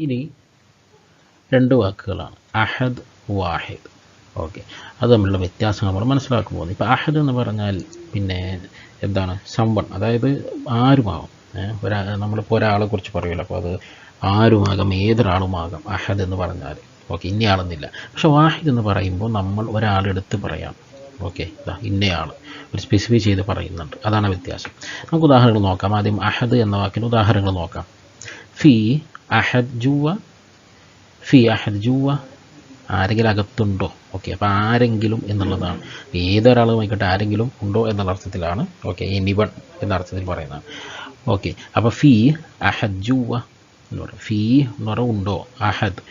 ഇനി രണ്ട് വാക്കുകളാണ്. അഹദ് വാഹിദ്. ഓക്കെ. അത് തമ്മിലുള്ള വ്യത്യാസം നമ്മൾ മനസ്സിലാക്കാൻ പോകുന്നത് ഇപ്പോൾ അഹദ് എന്ന് പറഞ്ഞാൽ പിന്നെ എന്താണ്? സംവൺ. അതായത് ആരുമാകും. ഒരാ നമ്മളിപ്പോൾ ഒരാളെ കുറിച്ച് പറയുമല്ലോ. അപ്പോൾ അത് ആരുമാകാം ഏതൊരാളുമാകാം അഹദ് എന്ന് പറഞ്ഞാൽ. ഓക്കെ ഇന്നയാളെന്നില്ല. പക്ഷെ വാഹിദ് എന്ന് പറയുമ്പോൾ നമ്മൾ ഒരാളെടുത്ത് പറയാം. ഓക്കെ ഇതാ ഇന്നയാൾ ഒരു സ്പെസിഫൈ ചെയ്ത് പറയുന്നുണ്ട്. അതാണ് വ്യത്യാസം. നമുക്ക് ഉദാഹരണങ്ങൾ നോക്കാം. ആദ്യം അഹദ് എന്ന വാക്കിന് ഉദാഹരണങ്ങൾ നോക്കാം. ഫി അഹദ് ജുവ ഫി അഹദ് ജുവ ആരെങ്കിലും അകത്തുണ്ടോ? ഓക്കെ അപ്പോൾ ആരെങ്കിലും എന്നുള്ളതാണ്. ഏതൊരാളുമായിക്കോട്ടെ ആരെങ്കിലും ഉണ്ടോ എന്നുള്ള അർത്ഥത്തിലാണ്. ഓക്കെ എനിവൺ എന്ന അർത്ഥത്തിൽ പറയുന്നത്. ഓക്കെ അപ്പോൾ ഫി അഹദ് ജുവ എന്ന് പറയും. ഫി എന്ന് പറയുക ഉണ്ടോ? അഹദ്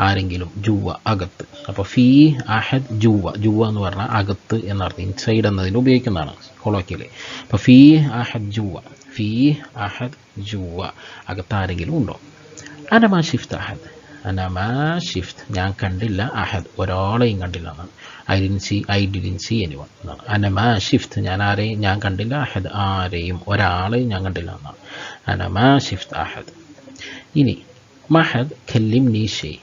ആരെങ്കിലും ജുവ അകത്ത്. അപ്പോൾ ഫി അഹദ് ജുവ ജുവ എന്ന് പറഞ്ഞാൽ അകത്ത് എന്നർത്ഥം ഇൻസൈഡ് എന്നതിൽ ഉപയോഗിക്കുന്നതാണ് കൊളോക്കിയൽ അപ്പോൾ ഫി അഹദ് ജുവ ഫി അഹദ് ജുവ അകത്ത് ആരെങ്കിലും ഉണ്ടോ? അനമാ ഷിഫ്റ്റ് അഹദ് അന മാ ഷിഫ്റ്റ് ഞാൻ കണ്ടില്ല അഹദ്. ഒരാളെയും കണ്ടില്ല. എന്നാണ് I didn't see I didn't see anyone എന്നാണ് അന മാ ഷിഫ്റ്റ് ഞാൻ ആരെയും ഞാൻ കണ്ടില്ല അഹദ്. ആരെയും ഒരാളെയും ഞാൻ കണ്ടില്ല. എന്നാണ് അന മാ ഷിഫ്റ്റ് അഹദ് ഇനി മഹദ് ഖല്ലിം നീഷേ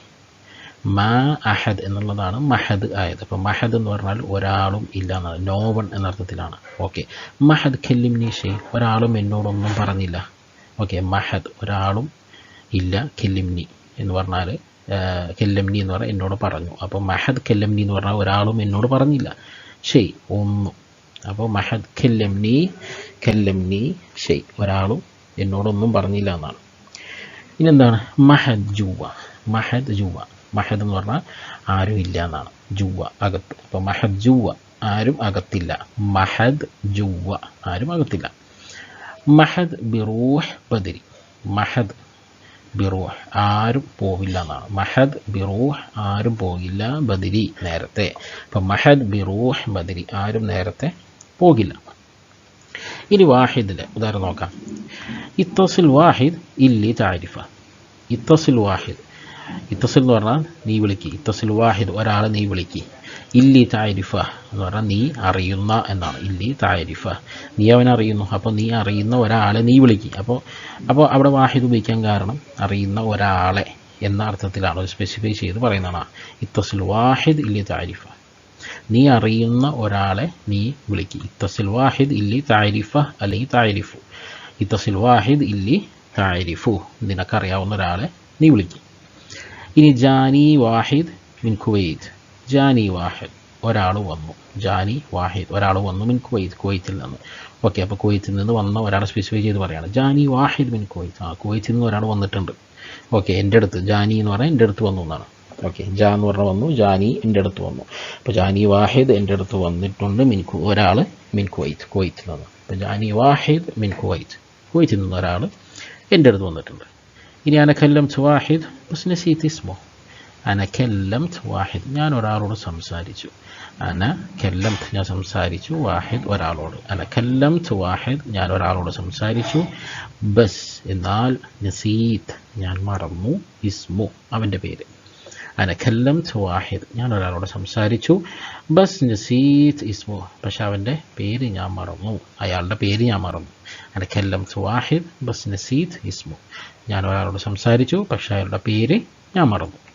മാ അഹദ് എന്നുള്ളതാണ് മഹദ് ആയത്. അപ്പോൾ മഹദ് എന്ന് പറഞ്ഞാൽ ഒരാളും ഇല്ല എന്നാണ് നോവൺ എന്നർത്ഥത്തിലാണ് ഓക്കെ മഹദ് ഖല്ലിം നീഷേ ഒരാളും എന്നോടൊന്നും പറഞ്ഞില്ല. ഓക്കെ മഹദ് ഒരാളും ഇല്ല കെല്ലിംനി എന്ന് പറഞ്ഞാൽ കെല്ലംനി എന്ന് പറഞ്ഞാൽ എന്നോട് പറഞ്ഞു. അപ്പോൾ മഹദ് കെല്ലംനി എന്ന് പറഞ്ഞാൽ ഒരാളും എന്നോട് പറഞ്ഞില്ല. ഷെയ് ഒന്നും. അപ്പോൾ മഹദ് കെല്ലംനി കെല്ലംനി ഷെയ് ഒരാളും എന്നോടൊന്നും പറഞ്ഞില്ല എന്നാണ്. ഇനി എന്താണ് മഹദ് ജുവ. മഹദ് ജുവ. മഹദ് എന്ന് പറഞ്ഞാൽ ആരും ഇല്ല എന്നാണ്. ജുവ അകത്ത്. അപ്പോൾ മഹദ് ജുവ ആരും അകത്തില്ല. മഹദ് ജുവ ആരും അകത്തില്ല. മഹദ് ബിറൂഹ് ബദരി. മഹദ് ബിറൂഹ്. ആരും പോവില്ല എന്നാണ്. മഹദ് ബിറൂഹ് ആരും പോകില്ല ബദരി നേരത്തെ. അപ്പം മഹദ് ബിറൂഹ് ബദരി ആരും നേരത്തെ പോകില്ല. ഇനി വാഹിദിന്റെ ഉദാഹരണം നോക്കാം. ഇത്തസിൽ വാഹിദ് ഇല്ലി താരിഫ. ഇത്തസിൽ വാഹിദ്. ഇത്തസിൽ എന്ന് പറഞ്ഞാൽ നീ വിളിക്ക്. ഇത്തസിൽ വാഹിദ് ഒരാളെ നീ വിളിക്ക്. ഇല്ലി താരിഫ. എന്ന് പറഞ്ഞാൽ നീ അറിയുന്ന എന്നാണ്. ഇല്ലി താരിഫ. നീ അവനെ അറിയുന്നു. അപ്പോൾ നീ അറിയുന്ന ഒരാളെ നീ വിളിക്കി. അപ്പോൾ അപ്പോൾ അവിടെ വാഹിദ് ഉപയോഗിക്കാൻ കാരണം അറിയുന്ന ഒരാളെ എന്ന അർത്ഥത്തിലാണ്. ഒരു സ്പെസിഫൈ ചെയ്ത് പറയുന്നതാണ്. ഇത്തസിൽ വാഹിദ് ഇല്ലി താരിഫ. നീ അറിയുന്ന ഒരാളെ നീ വിളിക്കി. ഇത്തസിൽ വാഹിദ് ഇല്ലി താരിഫ അല്ലെങ്കിൽ താരിഫു. ഇത്തസിൽ വാഹിദ് ഇല്ലി താരിഫു. നിനക്കറിയാവുന്ന ഒരാളെ നീ വിളിക്കും. ഇനി ജാനി വാഹിദ് മിൻ കുവൈത്ത്. ജാനി വാഹിദ് ഒരാൾ വന്നു. ജാനി വാഹിദ് ഒരാൾ വന്നു മിൻ കുവൈത്ത് കുവൈത്തിൽ നിന്ന്. ഓക്കെ അപ്പോൾ കുവൈത്തിൽ നിന്ന് വന്ന ഒരാൾ സ്പെസിഫൈ ചെയ്ത് പറയുകയാണ് ജാനി വാഹിദ് മിൻ കുവൈത്ത്. ആ കുവൈത്തിൽ നിന്ന് ഒരാൾ വന്നിട്ടുണ്ട്. ഓക്കെ എന്റെ അടുത്ത്. ജാനി എന്ന് പറഞ്ഞാൽ എന്റെ അടുത്ത് വന്നു എന്നാണ്. ഓക്കെ ജാ എന്ന് പറഞ്ഞാൽ വന്നു ജാനി എന്റെ അടുത്ത് വന്നു. അപ്പോൾ ജാനി വാഹിദ് എന്റെ അടുത്ത് വന്നിട്ടുണ്ട് മിൻ കു ഒരാൾ മിൻ കുവൈത്ത് കുവൈത്തിൽ നിന്ന്. അപ്പോൾ ജാനി വാഹിദ് മിൻ കുവൈത്ത്. കുവൈത്തിൽ നിന്ന് ഒരാൾ എന്റെ അടുത്ത് വന്നിട്ടുണ്ട്. ഇനി അനക്കല്ലം സുവാഹിദ് ബസ് ഇസ്മോ അനക്കല്ലംത് വാഹിദ് ഞാൻ ഒരാളോട് സംസാരിച്ചു അന കെല്ലംത് ഞാൻ സംസാരിച്ചു വാഹിദ് ഒരാളോട് അനക്കല്ലംത് വാഹിദ് ഞാൻ ഒരാളോട് സംസാരിച്ചു ബസ് എന്നാൽ നസീത്ത് ഞാൻ മറന്നു ഇസ്മു അവന്റെ പേര് അനക്കല്ലംത് വാഹിദ് ഞാൻ ഒരാളോട് സംസാരിച്ചു ബസ് നസീത്ത് ഇസ്മു പക്ഷെ അവന്റെ പേര് ഞാൻ മറന്നു അയാളുടെ പേര് ഞാൻ മറന്നു അനക്കല്ലംത് വാഹിദ് ബസ് നസീത്ത് ഇസ്മു ഞാൻ ഒരാളോട് സംസാരിച്ചു പക്ഷെ അയാളുടെ പേര് ഞാൻ മറന്നു